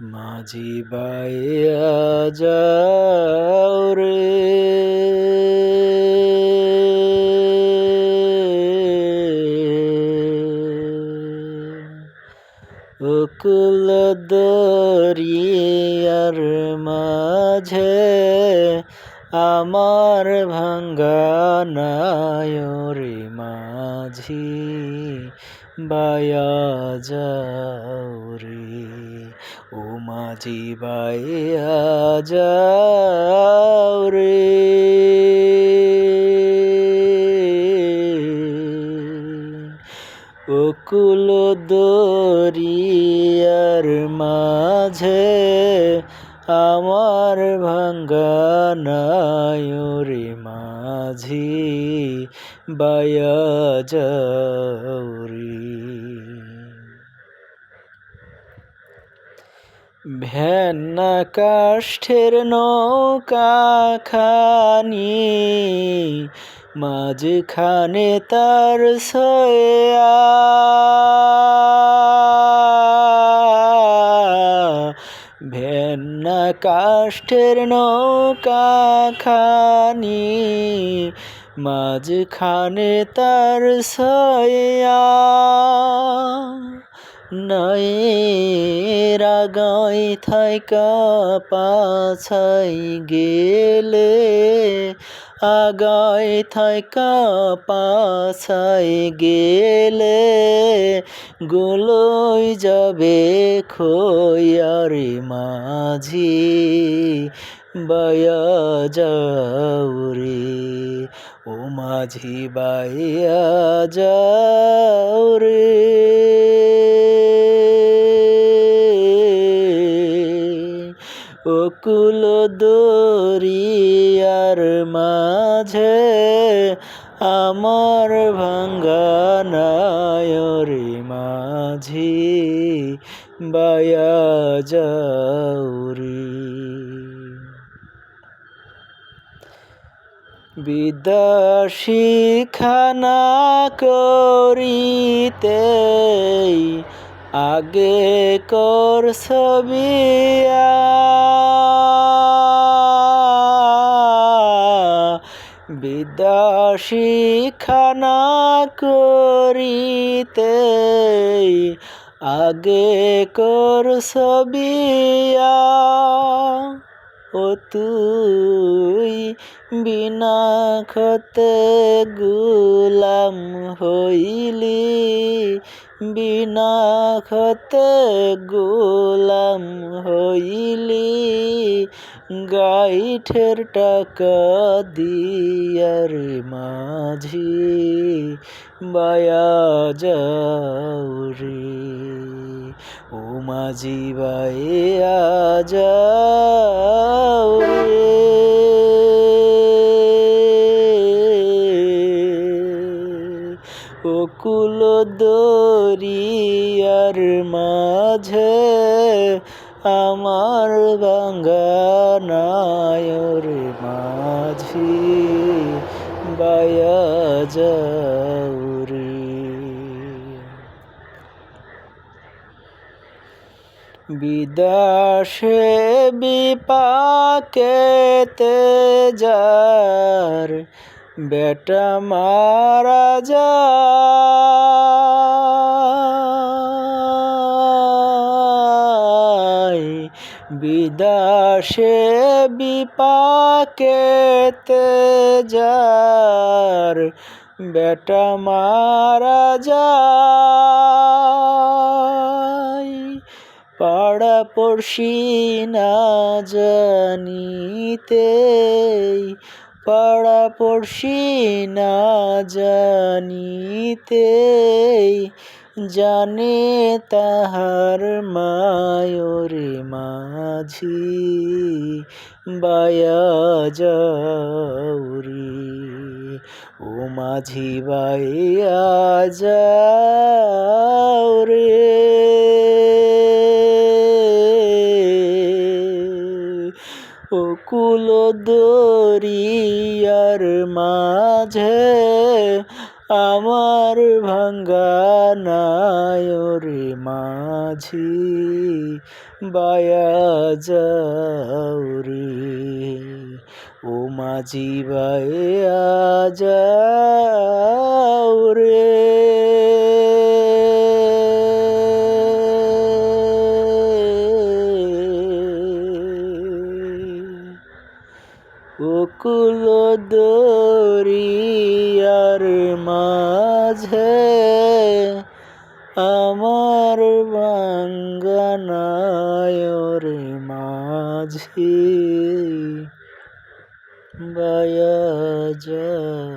মাঝি বাইয়া যাও রে। উকুল দরিয়ার মাঝে আমার ভাঙ্গা নায়রে মাঝি বায়া যাও রে। ও মাঝি বায়া যাও রে। অকুল দরিয়ার মাঝে আমার ভাঙ্গা নায়রে মাঝি বায়া ভেন্না কাষ্ঠের নৌকা খানি মাঝখানে তার সয়া ভেন্না কাষ্ঠের নৌকা খানি মাঝখানে তার সয়া নয়ের আগাই থাইকা পাছাই গেলে আগাই থাইকা পাছাই গেলে গুলোই যাবে খোয়ারে মাঝি বায়া যাও রে ও মাঝি বায়া যাও রে অকুল দরিয়ার মাঝে আমার ভাঙ্গা নায়রে মাঝি বায়া যাউরি বিদাসী খানা করিতে আগে কর ছবি বিদাসী খানা করিতে আগে কর ছবিয়া ও তুই বিনা খতে গুলাম হইলি, বিনা খতে গোলাম হইলি, গাইঠের টাকা দিয়ার মাঝি, বায়া যাও রে, ও মাঝি বায়া যাও রে কুল দরিয়ার মাঝে আমার বাঙ্গানায়র মাঝি বায়া যাউরি। বিদাসে বিপাকেতে যার বেটা মারা যায় বিদাসে বিপাকেতে যার। বেটা মারা যায় পাড়া পড়শি না জানিতে পাড়া পড়শি না জানিতে জানে তাহার মায়রে মাঝি। বায়া যাউরি ও মাঝি বায়া যাও দরিয়ার মাঝে আমার ভাঙ্গা নায়রে মাঝি বায়া যাও রে। ও মাঝি বায়া যাও দরিয়ার মাঝে আমার বাঙ্গানায়র মাঝি বায়া রে